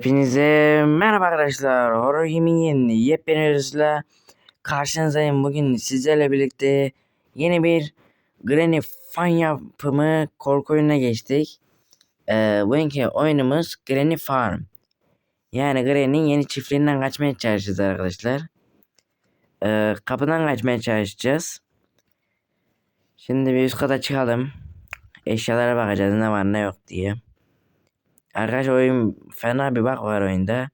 Hepinize merhaba arkadaşlar. Horror Gaming'in yepyeni videosuyla karşınızdayım. Bugün sizlerle birlikte yeni bir Granny Fan yapımı korku oyununa geçtik. Ee, bugünkü oyunumuz Granny Farm. Yani Granny'nin yeni çiftliğinden kaçmaya çalışacağız arkadaşlar. Ee, kapıdan kaçmaya çalışacağız. Şimdi bir üst kata çıkalım. Eşyalara bakacağız ne var ne yok diye. Arkadaş oyun fena bir bak var oyunda.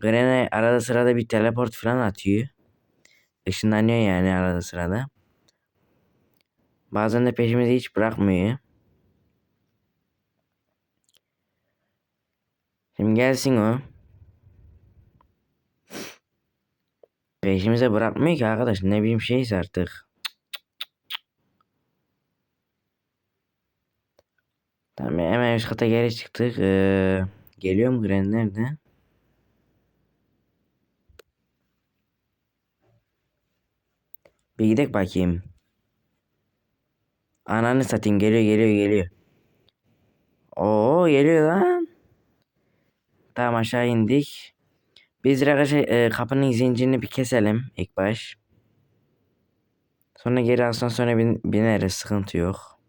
Granny arada sırada bir teleport falan atıyor. Işınlanıyor yani arada sırada. Bazen de peşimizi hiç bırakmıyor. Şimdi gelsin o. Peşimize bırakmıyor ki arkadaş. Ne bileyim şeyse artık. Tamam hemen üst kata geri çıktık. Ee, geliyorum Granny nerede? Bir gidelim bakayım. Ananı satayım geliyor geliyor geliyor. Oo geliyor lan. Tamam aşağı indik. Biz arkadaşlar e, kapının zincirini bir keselim ilk baş. Sonra geri asansöre bin, bineriz sıkıntı yok.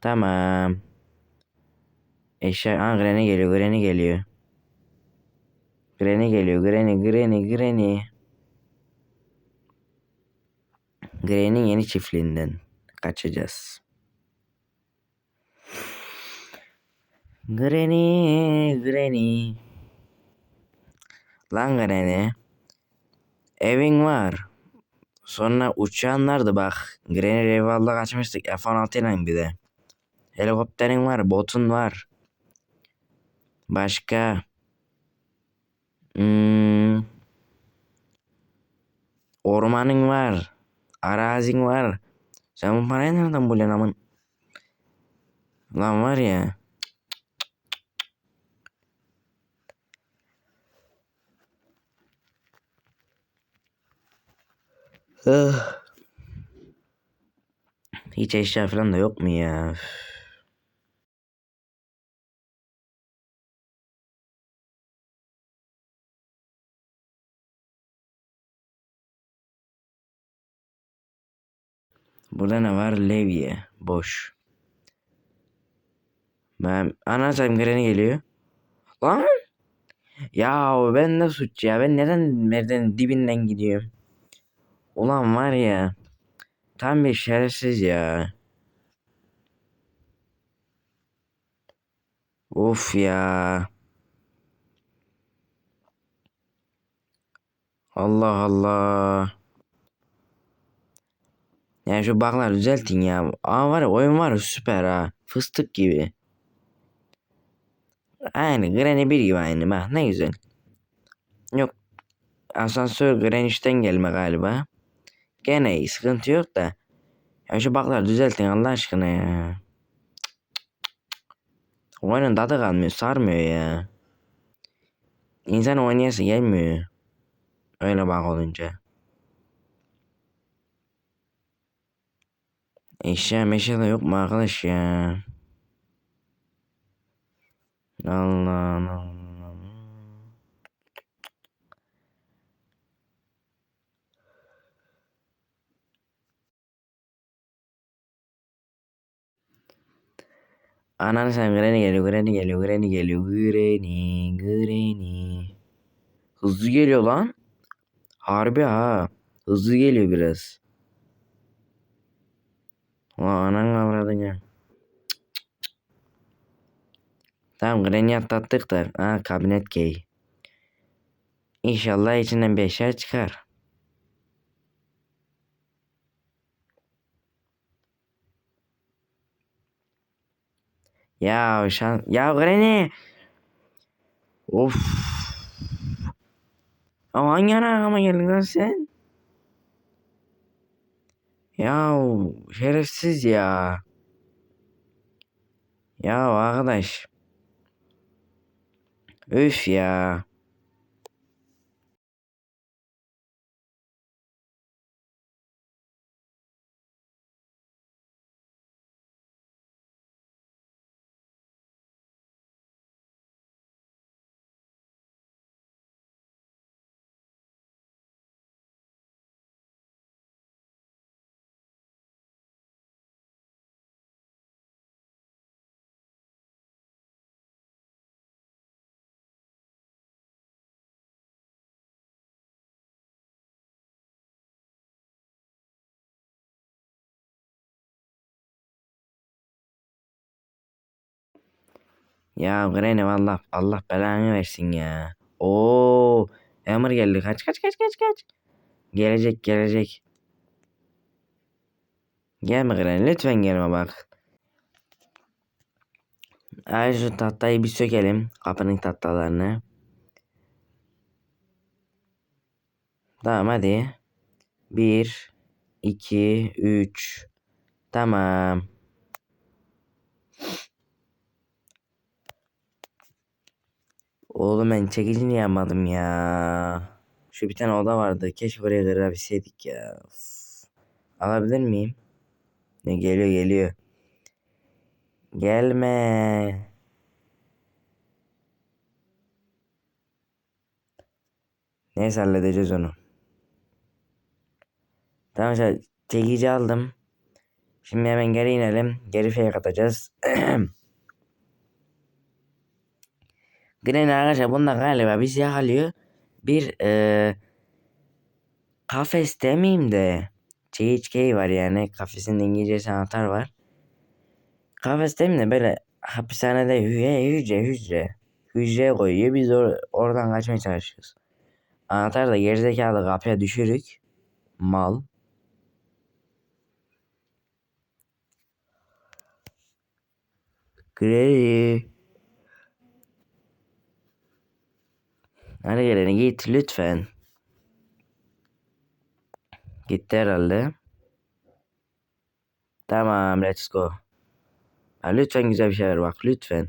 Tamam. Eşya Aa, Granny geliyor Granny geliyor. Granny geliyor Granny Granny Granny. Granny'nin yeni çiftliğinden kaçacağız. Granny, Granny. Lan Granny. Evin var. Sonra uçağınlardı bak. Granny eyvallah kaçmıştık F-16 ile bir de. Helikopterin var, botun var. Başka. Hmm. Ormanın var. Arazin var. Sen bu parayı nereden buluyorsun amın? Lan var ya. Ah. Hiç eşya falan da yok mu ya? Burada ne var? Levye. Boş. Ben anasam Granny geliyor. Lan! Ya ben ne suç ya? Ben neden merdivenin dibinden gidiyorum? Ulan var ya. Tam bir şerefsiz ya. Of ya. Allah Allah. Ya şu baklar düzeltin ya. Aa var ya oyun var ya süper ha. Fıstık gibi. Aynı Granny 1 gibi aynı bak ne güzel. Yok. Asansör Granny 3'ten gelme galiba. Gene iyi sıkıntı yok da. Ya şu baklar düzeltin Allah aşkına ya. Oyunun tadı kalmıyor sarmıyor ya. İnsan oynayası gelmiyor. Öyle bak olunca. Eşya meşya da yok mu arkadaş ya? Allah Allah. Ananı sen Granny geliyor, Granny geliyor, Granny geliyor, Granny, Granny. Hızlı geliyor lan. Harbi ha. Hızlı geliyor biraz. Anan avradın ya. Tamam Granny atlattık da. Ha kabinet key. İnşallah içinden bir eşya çıkar. Ya şan ya Granny. Of. Ama hangi ana geldin lan sen? Ya şerefsiz ya. Ya arkadaş. Üf ya. Ya Granny valla Allah belanı versin ya. Oo, Emir geldi. Kaç kaç kaç kaç kaç. Gelecek gelecek. Gelme Granny lütfen gelme bak. Ay şu tahtayı bir sökelim. Kapının tahtalarını. Tamam hadi. Bir, iki, üç. Tamam. Oğlum ben çekicini yapmadım ya. Şu bir tane oda vardı. Keşke oraya kırabilseydik ya. Of. Alabilir miyim? Ne geliyor geliyor. Gelme. Neyse halledeceğiz onu. Tamam işte çekici aldım. Şimdi hemen geri inelim. Geri fake atacağız. Gren arkadaşlar bunda galiba bizi yakalıyor. Bir e, kafes demeyeyim de CHK var yani. Kafesin İngilizcesi anahtar var. Kafes demeyeyim de böyle hapishanede hücre hücre hücre. Hücreye koyuyor. Biz or oradan kaçmaya çalışıyoruz. Anahtar da gerizekalı kapıya düşürük. Mal. Granny. Hadi geleni git lütfen. Gitti herhalde. Tamam let's go. Ha, lütfen güzel bir şey ver bak lütfen.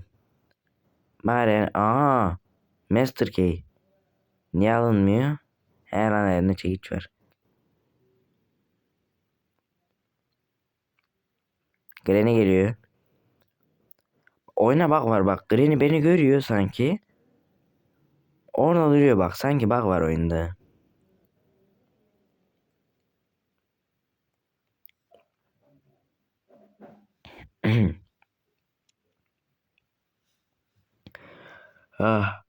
Bari aa Master Key. Niye alınmıyor? Her an eline çekiç ver. Granny geliyor. Oyna bak var bak. Granny beni görüyor sanki. Orada duruyor bak. Sanki bak var oyunda. ah.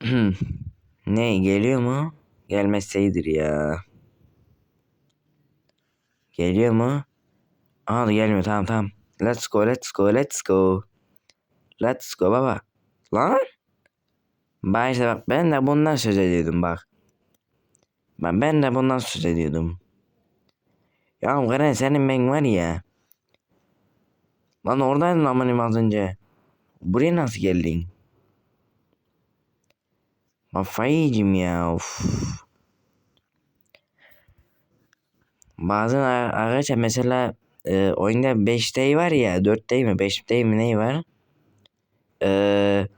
ne geliyor mu? Gelmeseydir ya. Geliyor mu? Aa gelmiyor tamam tamam. Let's go let's go let's go. Let's go baba. Lan. Bak işte bak ben de bundan söz ediyordum bak. Ben, ben de bundan söz ediyordum. Ya Karen senin ben var ya. Lan oradaydın amanim az önce. Buraya nasıl geldin? Kafayı yiyeceğim ya of. Bazen arkadaşlar mesela e, oyunda 5 day var ya 4 day mi 5 day mi ne var? E,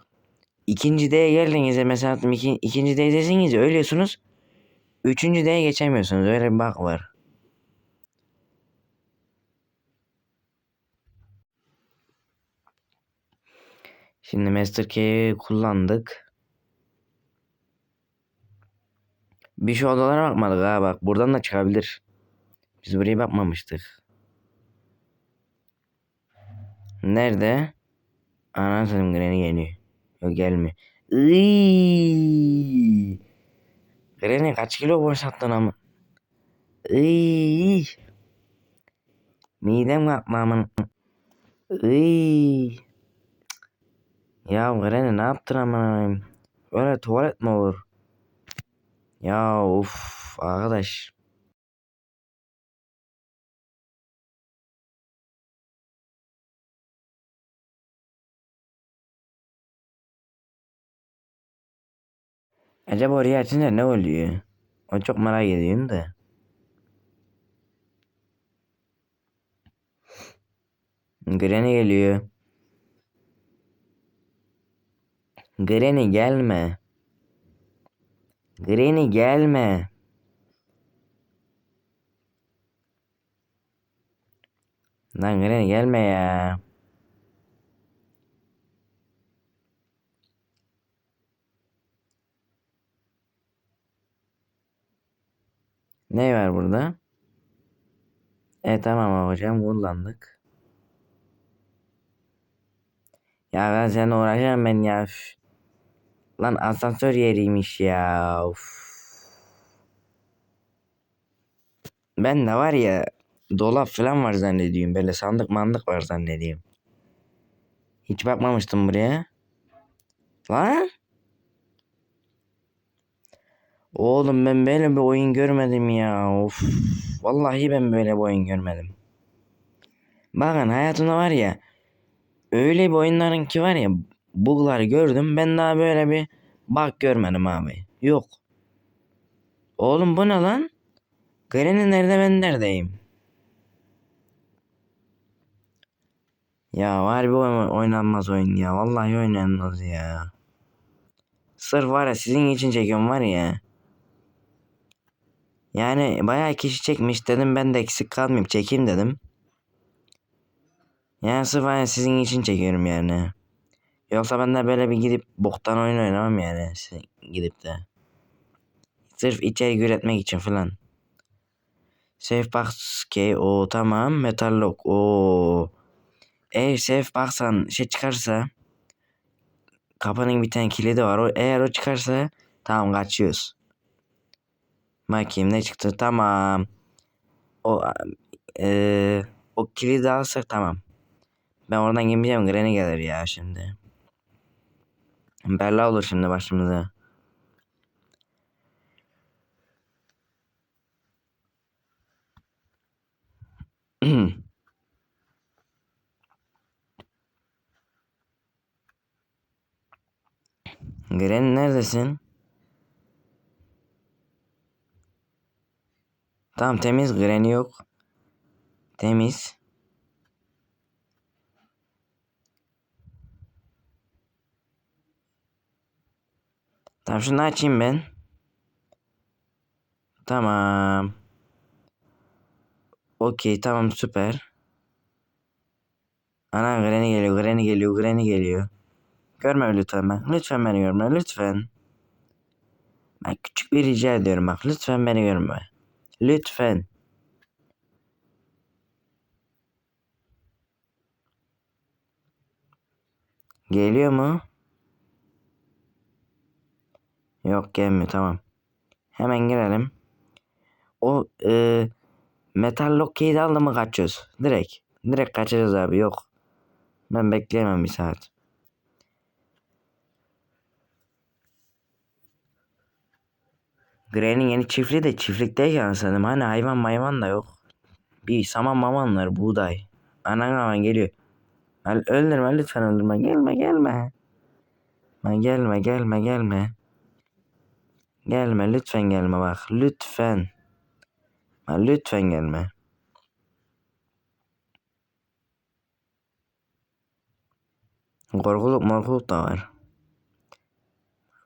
ikinci D'ye geldiğinizde mesela iki, ikinci D'desiniz ölüyorsunuz. Üçüncü D'ye geçemiyorsunuz öyle bir bug var. Şimdi Master Key'i kullandık. Bir şu odalara bakmadık ha bak buradan da çıkabilir. Biz buraya bakmamıştık. Nerede? Anasını Granny geliyor. Yok gelmiyor. Iiii. Granny kaç kilo boşalttın ama. Iiii. Midem kalktı aman. Iiii. Ya Granny ne yaptın aman? Öyle tuvalet mi olur? Ya of arkadaş. Acaba oraya açınca ne oluyor? O çok merak ediyorum da. Granny geliyor. Granny gelme. Granny gelme. Lan Granny gelme ya. Ne var burada? E tamam hocam kullandık. Ya ben sen uğraşamam ben ya. Lan asansör yeriymiş ya. Uf. Ben de var ya dolap falan var zannediyorum. Böyle sandık mandık var zannediyorum. Hiç bakmamıştım buraya. Lan. Oğlum ben böyle bir oyun görmedim ya. Of. Vallahi ben böyle bir oyun görmedim. Bakın hayatımda var ya öyle bir oyunların ki var ya bug'lar gördüm. Ben daha böyle bir bug görmedim abi. Yok. Oğlum bu ne lan? Granny nerede ben neredeyim? Ya var bir oyun oynanmaz oyun ya. Vallahi oynanmaz ya. Sırf var ya sizin için çekiyorum var ya. Yani bayağı kişi çekmiş dedim ben de eksik kalmayayım çekeyim dedim. Yani sırf hani sizin için çekiyorum yani. Yoksa ben de böyle bir gidip boktan oyun oynamam yani gidip de. Sırf içerik üretmek için falan. Safe box key o tamam metal lock o. Eğer safe box'tan şey çıkarsa kapının bir tane kilidi var. O, eğer o çıkarsa tamam kaçıyoruz. Bakayım ne çıktı tamam. O e, o kilidi alırsak tamam. Ben oradan girmeyeceğim. Granny gelir ya şimdi. Bella olur şimdi başımıza. Granny neredesin? Tamam temiz. Granny yok. Temiz. Tamam şunu açayım ben. Tamam. Okey tamam süper. Ana Granny geliyor, Granny geliyor, Granny geliyor. Görme lütfen ben. Lütfen beni görme, lütfen. Ben küçük bir rica ediyorum bak. Lütfen beni görme. Lütfen. Geliyor mu? Yok gelmiyor tamam. Hemen girelim. O e, metal lock key'i aldı mı kaçıyoruz. Direkt. Direkt kaçacağız abi yok. Ben bekleyemem bir saat. Granny yeni çiftliği de çiftlikteyken sanırım. Hani hayvan mayvan da yok. Bir saman mamanlar buğday. Anan aman geliyor. Öl öldürme lütfen öldürme. Gelme gelme. Ben gelme gelme gelme. Gelme lütfen gelme bak lütfen. Ha, lütfen gelme. Korkuluk morkuluk da var.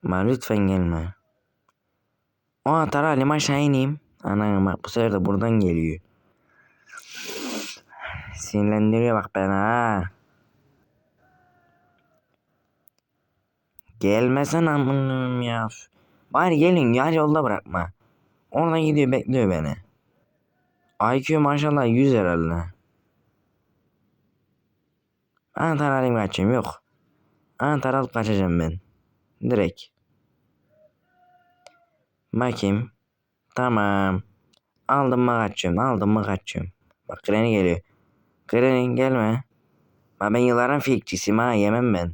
Ma lütfen gelme. O atar halim aşağı ineyim. Ana bak bu sefer de buradan geliyor. Sinirlendiriyor bak beni ha. Gelmesen amınım ya. Bari gelin ya yolda bırakma. Orada gidiyor bekliyor beni. IQ maşallah 100 herhalde. Anahtar alayım kaçayım yok. Anahtar alıp kaçacağım ben. Direkt. Bakayım. Tamam. Aldım mı kaçıyorum. Aldım mı kaçıyorum. Bak Granny geliyor. Granny gelme. Bak ben yılların fikçisiyim ha yemem ben.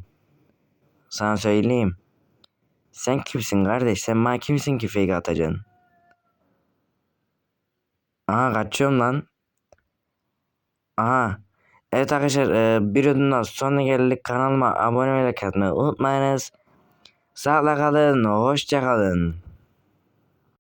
Sana söyleyeyim. Sen kimsin kardeş? Sen bana kimsin ki fake atacaksın? Aha kaçıyorum lan. Aha. Evet arkadaşlar e, bir ödümden sonra geldik kanalıma abone olmayı unutmayınız. Sağlıkla kalın. Hoşça kalın.